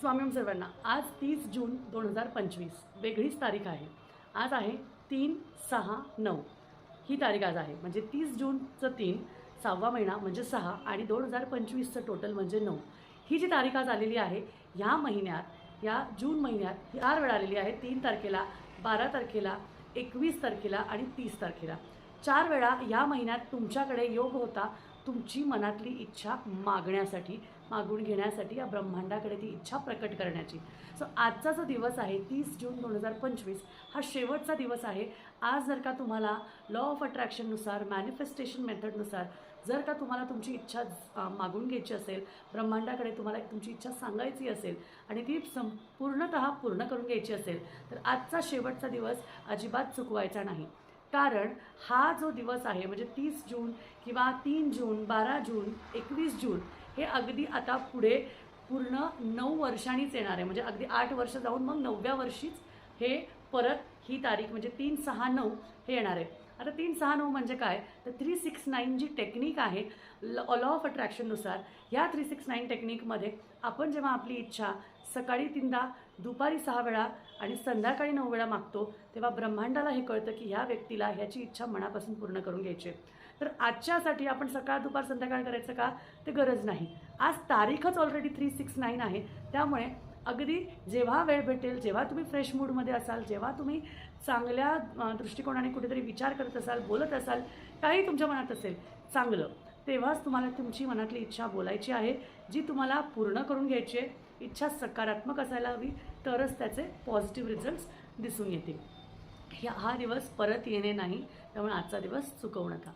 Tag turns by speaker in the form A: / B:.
A: स्वामी सर्वांना आज तीस जून दोन हजार पंचवीस वेगळीच तारीख आहे. आज आहे तीन सहा नऊ. ही तारीख आज आहे म्हणजे तीस जूनचं तीन सहावा महिना म्हणजे सहा आणि दोन हजार पंचवीसचं टोटल म्हणजे नऊ. ही जी तारीख आज आलेली आहे ह्या महिन्यात या जून महिन्यात चार वेळा आलेली आहे तीन तारखेला बारा तारखेला एकवीस तारखेला आणि तीस तारखेला. चार वेळा या महिन्यात तुमच्याकडे योग होता तुमची मनातली इच्छा मागण्यासाठी मागून घेण्यासाठी या ब्रह्मांडाकडे ती इच्छा प्रकट करण्याची. सो आजचा जो दिवस आहे तीस जून दोन हजार पंचवीस हा शेवटचा दिवस आहे. आज जर का तुम्हाला लॉ ऑफ अट्रॅक्शननुसार मॅनिफेस्टेशन मेथडनुसार जर का तुम्हाला तुमची इच्छा मागून घ्यायची असेल ब्रह्मांडाकडे तुम्हाला एक तुमची इच्छा सांगायची असेल आणि ती संपूर्णतः पूर्ण करून घ्यायची असेल तर आजचा शेवटचा दिवस अजिबात चुकवायचा नाही. कारण हा जो दिवस आहे म्हणजे तीस जून किंवा तीन जून बारा जून एकवीस जून हे अगदी आता पुढे पूर्ण नऊ वर्षांनीच येणार आहे. म्हणजे अगदी आठ वर्ष जाऊन मग नवव्या वर्षीच हे परत ही तारीख म्हणजे तीन सहा नऊ हे येणार आहे. आता तीन सहा नऊ म्हणजे काय? तर थ्री सिक्स नाईन जी टेक्निक आहे लॉ ऑफ अट्रॅक्शननुसार ह्या थ्री सिक्स नाईन टेक्निकमध्ये आपण जेव्हा आपली इच्छा सकाळी तीनदा दुपारी सहा वेळा आणि संध्याकाळी नऊ वेळा मागतो तेव्हा ब्रह्मांडाला हे कळतं की ह्या व्यक्तीला ह्याची इच्छा मनापासून पूर्ण करून घ्यायची. आहे. तर आजच्यासाठी आपण सकाळ दुपार संध्याकाळ करायचं का? ते गरज नाही. आज तारीखच ऑलरेडी थ्री सिक्स नाईन आहे त्यामुळे अगदी जेव्हा वेळ भेटेल जेव्हा तुम्ही फ्रेश मूडमध्ये असाल जेव्हा तुम्ही चांगल्या दृष्टिकोनाने कुठेतरी विचार करत असाल बोलत असाल काही तुमच्या मनात असेल चांगलं तेव्हाच तुम्हाला तुमची मनातली इच्छा बोलायची आहे जी तुम्हाला पूर्ण करून घ्यायची आहे. इच्छा सकारात्मक असायला हवी तरच त्याचे पॉझिटिव्ह रिझल्ट्स दिसून येतील. ह्या- हा दिवस परत येणे नाही त्यामुळे आजचा दिवस चुकवू नका.